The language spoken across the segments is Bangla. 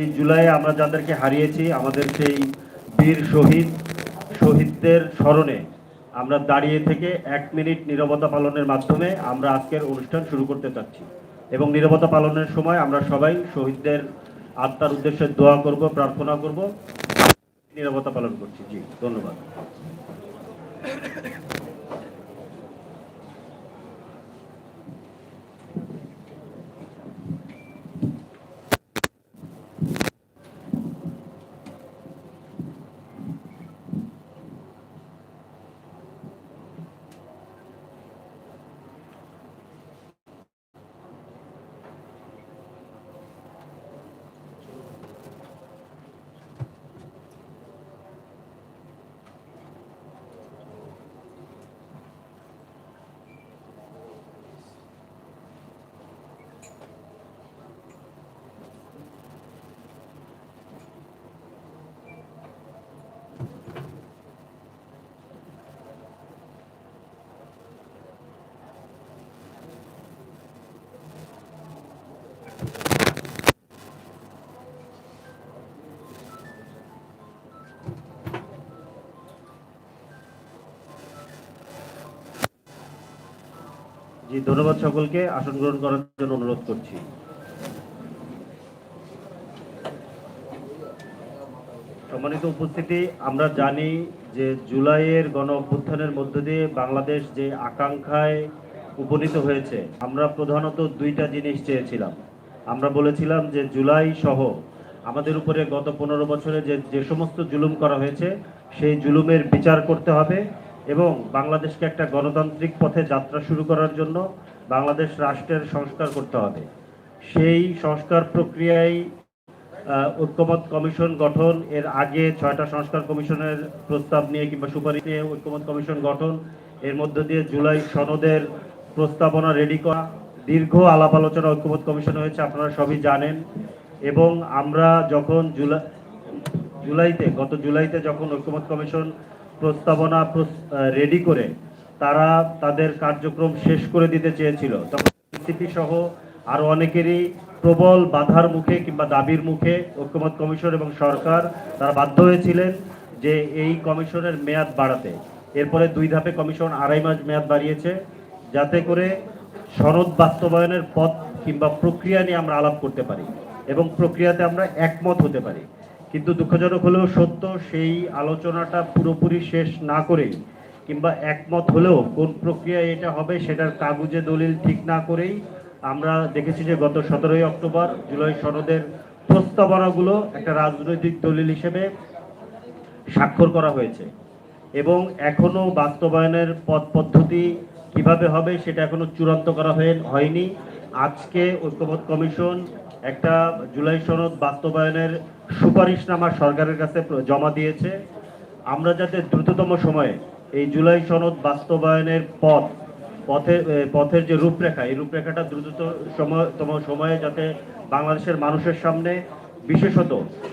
এই জুলাই আমরা যাদেরকে হারিয়েছি, আমাদের সেই বীর শহীদ, শহীদদের স্মরণে আমরা দাঁড়িয়ে থেকে এক মিনিট নীরবতা পালনের মাধ্যমে আমরা আজকের অনুষ্ঠান শুরু করতে চাচ্ছি। এবং নীরবতা পালনের সময় আমরা সবাই শহীদদের আত্মার উদ্দেশ্যে দোয়া করব, প্রার্থনা করব। নীরবতা পালন করছি। জি, ধন্যবাদ। জি, ধন্যবাদ সকলকে। আসন গ্রহণ করার জন্য অনুরোধ করছি। সম্মানিত উপস্থিতি, আমরা জানি যে জুলাইয়ের গণ অভ্যুত্থানের মধ্য দিয়ে বাংলাদেশ যে আকাঙ্ক্ষায় উপনীত হয়েছে, আমরা প্রধানত দুইটা জিনিস চেয়েছিলাম। আমরা বলেছিলাম যে জুলাই সহ আমাদের উপরে গত পনেরো বছরে যে যে সমস্ত জুলুম করা হয়েছে, সেই জুলুমের বিচার করতে হবে। এবং বাংলাদেশকে একটা গণতান্ত্রিক পথে যাত্রা শুরু করার জন্য বাংলাদেশ রাষ্ট্রের সংস্কার করতে হবে। সেই সংস্কার প্রক্রিয়ায় ঐক্যমত কমিশন গঠন, এর আগে ছয়টা সংস্কার কমিশনের প্রস্তাব নিয়ে কিংবা সুপারিশ নিয়ে ঐক্যমত কমিশন গঠন, এর মধ্য দিয়ে জুলাই সনদের প্রস্তাবনা রেডি করা, দীর্ঘ আলাপ আলোচনা ঐক্যমত কমিশন হয়েছে, আপনারা সবই জানেন। এবং আমরা যখন জুলাই, জুলাইতে, গত জুলাইতে যখন ঐক্যমত কমিশন প্রস্তাবনা রেডি করে তারা তাদের কার্যক্রম শেষ করে দিতে চেয়েছিল। তখন এনসিপি সহ আরও অনেকেরই প্রবল বাধার মুখে কিংবা দাবির মুখে ঐক্যমত কমিশন এবং সরকার তারা বাধ্য হয়েছিলেন যে এই কমিশনের মেয়াদ বাড়াতে। এরপরে দুই ধাপে কমিশন আড়াই মাস মেয়াদ বাড়িয়েছে যাতে করে সনদ বাস্তবায়নের পথ কিংবা প্রক্রিয়া নিয়ে আমরা আলাপ করতে পারি এবং প্রক্রিয়াতে আমরা একমত হতে পারি। কিন্তু দুঃখজনক হলেও সত্য, সেই আলোচনাটা পুরোপুরি শেষ না করেই কিংবা একমত হলেও কোন প্রক্রিয়ায় এটা হবে সেটার কাগজে দলিল ঠিক না করেই আমরা দেখেছি যে গত সতেরোই অক্টোবর জুলাই সনদের প্রস্তাবনাগুলো একটা রাজনৈতিক দলিল হিসেবে স্বাক্ষর করা হয়েছে এবং এখনও বাস্তবায়নের পথ পদ্ধতি কীভাবে হবে সেটা এখনও চূড়ান্ত করা হয়ে হয়নি। আজকে ঐক্যমত কমিশন একটা জুলাই সনদ বাস্তবায়নের সুপারিশনামা সরকারের কাছে জমা দিয়েছে। আমরা যাতে দ্রুততম সময়ে এই জুলাই সনদ বাস্তবায়নের পথ পথের পথের যে রূপরেখা, এই রূপরেখাটা দ্রুততম সময়ে যাতে বাংলাদেশের মানুষের সামনে, বিশেষত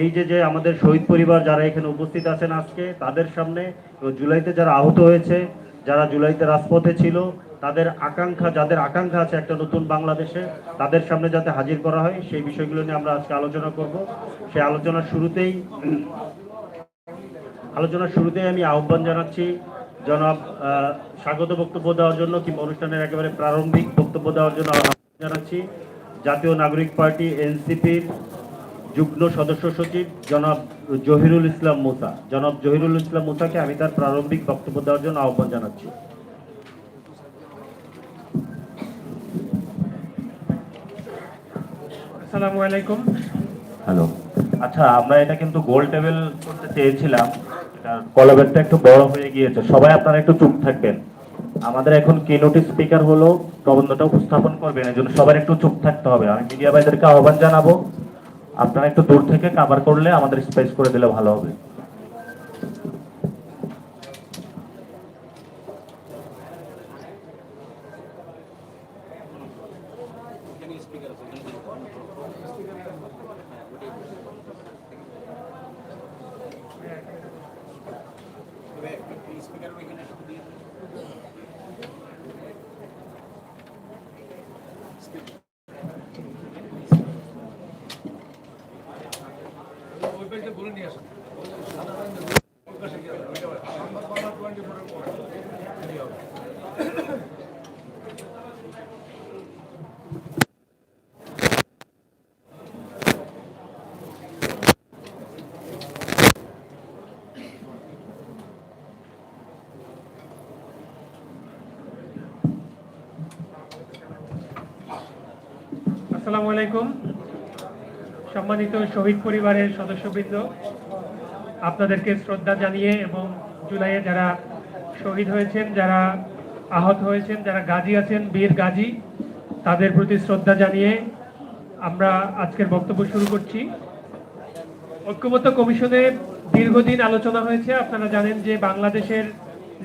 এই যে যে আমাদের শহীদ পরিবার যারা এখানে উপস্থিত আছেন আজকে, তাদের সামনে জুলাইতে যারা আহত হয়েছে যারা জুলাইতে রাজপথে ছিল, তাদের আকাঙ্ক্ষা, যাদের আকাঙ্ক্ষা আছে একটা নতুন বাংলাদেশে, তাদের সামনে যাতে হাজির করা হয়, সেই বিষয়গুলো নিয়ে আমরা আজকে আলোচনা করব। সেই আলোচনার শুরুতেই আলোচনার শুরুতেই আমি আহ্বান জানাচ্ছি, জনাব স্বাগত বক্তব্য দেওয়ার জন্য কিংবা অনুষ্ঠানের একেবারে প্রারম্ভিক বক্তব্য দেওয়ার জন্য আহ্বান জানাচ্ছি। জাতীয় নাগরিক পার্টি, এনসিপির যুগ্ম সদস্য সচিব জনাব জহিরুল ইসলাম মুসা। জনাব জহিরুল ইসলাম মুসাকে আমি তার প্রারম্ভিক বক্তব্য দেওয়ার জন্য আহ্বান জানাচ্ছি। আসসালামু আলাইকুম। হ্যালো। আচ্ছা আমরা এটা কিন্তু গোল টেবিল করতে চেয়েছিলাম। কলাবেরটা একটু বড় হয়ে গিয়েছে। সবাই আপনারা একটু চুপ থাকবেন। আমাদের এখন কিনোটি স্পিকার হলো প্রবন্ধটা উপস্থাপন করবেন। এই জন্য সবার একটু চুপ থাকতে হবে। আমি মিডিয়া ভাইদেরকে আহ্বান জানাব আপনারা একটু দূর থেকে কাভার করলে আমাদের স্পেস করে দিলে ভালো হবে। আসসালামু আলাইকুম। সম্মানিত শহীদ পরিবারের সদস্যবৃন্দ, আপনাদেরকে শ্রদ্ধা জানিয়ে এবং জুলাইয়ে যারা শহীদ হয়েছেন, যারা আহত হয়েছেন, যারা গাজী আছেন, বীর গাজী, তাদের প্রতি শ্রদ্ধা জানিয়ে আমরা আজকের বক্তব্য শুরু করছি। ঐক্যমত্য কমিশনে দীর্ঘদিন আলোচনা হয়েছে। আপনারা জানেন যে বাংলাদেশের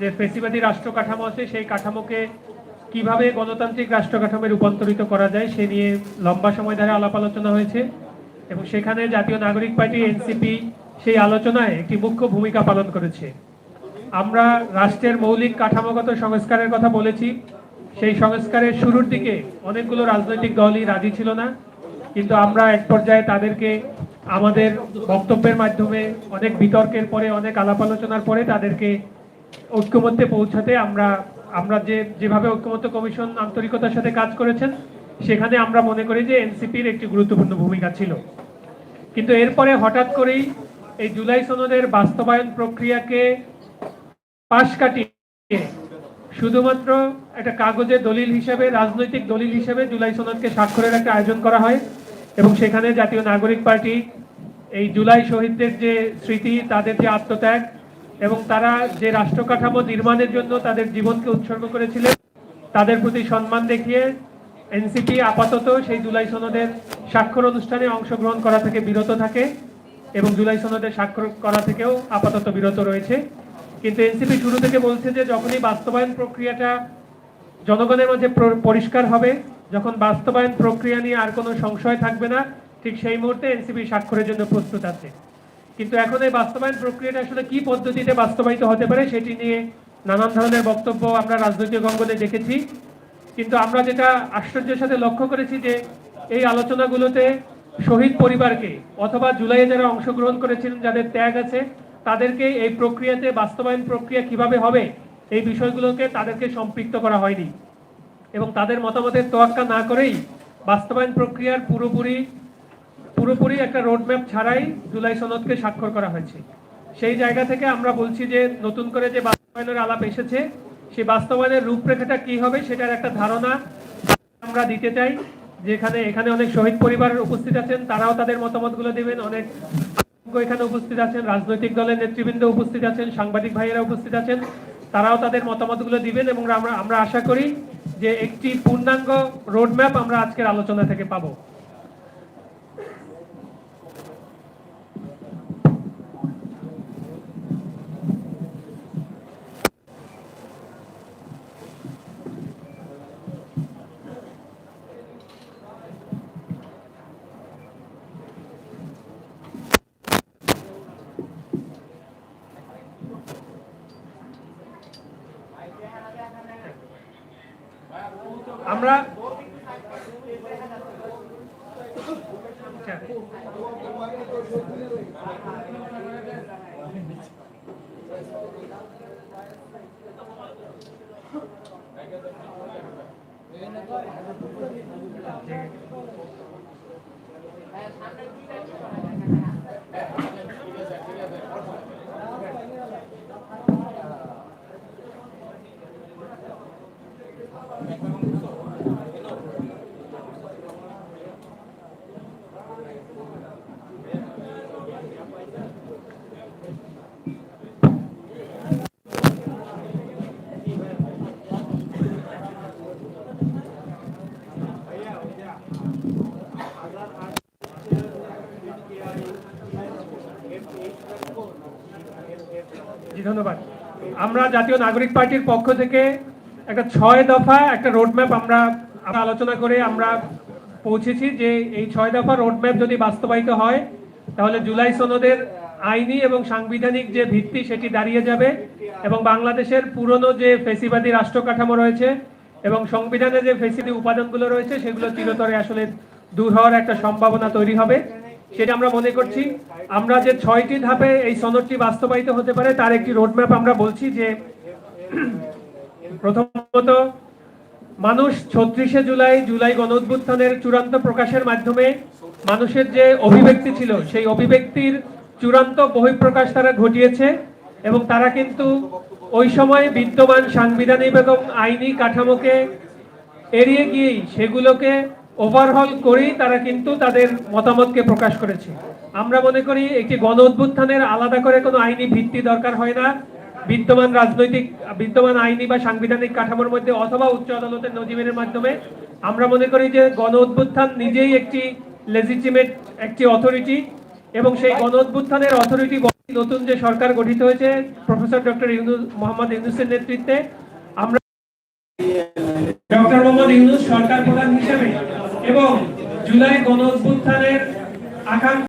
যে ফেসিবাদী রাষ্ট্র কাঠামো আছে, সেই কাঠামোকে কীভাবে গণতান্ত্রিক রাষ্ট্র কাঠামোয় রূপান্তরিত করা যায় সে নিয়ে লম্বা সময় ধরে আলাপ আলোচনা হয়েছে। এবং সেখানে জাতীয় নাগরিক পার্টি, এনসিপি সেই আলোচনায় একটি মুখ্য ভূমিকা পালন করেছে। আমরা রাষ্ট্রের মৌলিক কাঠামোগত সংস্কারের কথা বলেছি। সেই সংস্কারের শুরুর দিকে অনেকগুলো রাজনৈতিক দলই রাজি ছিল না। কিন্তু আমরা এক পর্যায়ে তাদেরকে আমাদের বক্তব্যের মাধ্যমে অনেক বিতর্কের পরে, অনেক আলাপ আলোচনার পরে তাদেরকে ঐক্যমত্যে পৌঁছাতে আমরা আমরা যে, যেভাবে ঐক্যমত্য কমিশন আন্তরিকতার সাথে কাজ করেছেন, সেখানে আমরা মনে করি যে এনসিপির একটি গুরুত্বপূর্ণ ভূমিকা ছিল। কিন্তু এরপরে হঠাৎ করেই এই জুলাই সনদের বাস্তবায়ন প্রক্রিয়াকে পাশ কাটিয়ে শুধুমাত্র একটা কাগজে দলিল হিসেবে, রাজনৈতিক দলিল হিসেবে জুলাই সনদকে স্বাক্ষরের একটা আয়োজন করা হয় এবং সেখানে জাতীয় নাগরিক পার্টি এই জুলাই শহীদদের যে স্মৃতি, তাদের যে আত্মত্যাগ এবং তারা যে রাষ্ট্র কাঠামো নির্মাণের জন্য তাদের জীবনকে উৎসর্গ করেছিলেন তাদের প্রতি সম্মান দেখিয়ে এনসিপি আপাতত সেই জুলাই সনদের স্বাক্ষর অনুষ্ঠানে অংশগ্রহণ করা থেকে বিরত থাকে এবং জুলাই সনদের স্বাক্ষর করা থেকেও আপাতত বিরত রয়েছে। কিন্তু এনসিপি শুরু থেকে বলছে যে যখনই বাস্তবায়ন প্রক্রিয়াটা জনগণের প্র- পরিষ্কার হবে, যখন বাস্তবায়ন প্রক্রিয়া নিয়ে আর কোনো সংশয় থাকবে না, ঠিক সেই মুহূর্তে এনসিপি স্বাক্ষরের জন্য প্রস্তুত আছে। কিন্তু এখন এই বাস্তবায়ন প্রক্রিয়াটা আসলে কি পদ্ধতিতে বাস্তবায়িত হতে পারে সেটি নিয়ে নানান ধরনের বক্তব্য আমরা রাজনৈতিক অঙ্গনে দেখেছি। কিন্তু আমরা যেটা আশ্চর্যের সাথে লক্ষ্য করেছি যে এই আলোচনাগুলোতে শহীদ পরিবারকে অথবা জুলাইয়ে যারা অংশগ্রহণ করেছিলেন, যাদের ত্যাগ আছে, তাদেরকে এই প্রক্রিয়াতে বাস্তবায়ন প্রক্রিয়া কীভাবে হবে এই বিষয়গুলোকে তাদেরকে সম্পৃক্ত করা হয়নি। এবং তাদের মতামতের তোয়াক্কা না করেই বাস্তবায়ন প্রক্রিয়ার পুরোপুরি পুরোপুরি একটা রোডম্যাপ ছাড়াই জুলাই সনদকে স্বাক্ষর করা হয়েছে। সেই জায়গা থেকে আমরা বলছি যে নতুন করে যে বাস্তবায়নের আলাপ এসেছে, সেই বাস্তবায়নের রূপরেখাটা কি হবে সেটার একটা ধারণা আমরা দিতে চাই। যেখানে, এখানে অনেক শহীদ পরিবারের উপস্থিত আছেন, তারাও তাদের মতামতগুলো দিবেন। অনেক এখানে উপস্থিত আছেন, রাজনৈতিক দলের নেতৃবৃন্দ উপস্থিত আছেন, সাংবাদিক ভাইয়েরা উপস্থিত আছেন, তারাও তাদের মতামতগুলো দিবেন এবং আমরা আমরা আশা করি যে একটি পূর্ণাঙ্গ রোডম্যাপ আমরা আজকের আলোচনা থেকে পাবো। আমরা আচ্ছা। জি ধন্যবাদ। আমরা জাতীয় নাগরিক পার্টির পক্ষ থেকে একটা ছয় দফা একটা রোডম্যাপ আমরা আলোচনা করে আমরা পৌঁছেছি যে এই ছয় দফা রোডম্যাপ যদি বাস্তবায়িত হয়, তাহলে জুলাই সনদের আইনি এবং সাংবিধানিক যে ভিত্তি সেটি দাঁড়িয়ে যাবে এবং বাংলাদেশের পুরনো যে ফেসিবাদী রাষ্ট্র কাঠামো রয়েছে এবং সংবিধানে যে ফেসিবাদী উপাদানগুলো রয়েছে, সেগুলো চিরতরে আসলে দূর হওয়ার একটা সম্ভাবনা তৈরি হবে। সেটা আমরা মনে করছি। আমরা যে ছয়টি ধাপে এই সনদটি বাস্তবায়িত হতে পারে, তার একটি রোডম্যাপ আমরা বলছি যে, প্রথমত, মানুষ ছত্রিশে জুলাই জুলাই গণ চূড়ান্ত প্রকাশের মাধ্যমে মানুষের যে অভিব্যক্তি ছিল, সেই অভিব্যক্তির চূড়ান্ত বহিঃপ্রকাশ তারা ঘটিয়েছে এবং তারা কিন্তু ওই সময় বিদ্যমান সাংবিধানিক এবং আইনি কাঠামোকে এড়িয়ে গিয়েই সেগুলোকে ওভারহল করেই তারা কিন্তু তাদের মতামতকে প্রকাশ করেছে। আমরা মনে করি একটি গণ অভ্যুত্থানের আলাদা করে কোনো আইনি ভিত্তি দরকার হয় না। বিদ্যমান রাজনৈতিক, বিদ্যমান আইনি বা সাংবিধানিক কাঠামোর মধ্যে অথবা উচ্চ আদালতের নজিবের মাধ্যমে আমরা মনে করি যে গণ অভ্যুত্থান নিজেই একটি লেজিটিমেট একটি অথরিটি এবং সেই গণ অভ্যুত্থানের অথরিটি নতুন যে সরকার গঠিত হয়েছে, প্রফেসর ডক্টর ইউনুস, মোহাম্মদ ইউনুসের নেতৃত্বে, আমরা ডক্টর মোহাম্মদ ইউনুস সরকার প্রধান হিসেবে এবং জুলাই গণ অভ্যুত্থানের আকাঙ্ক্ষা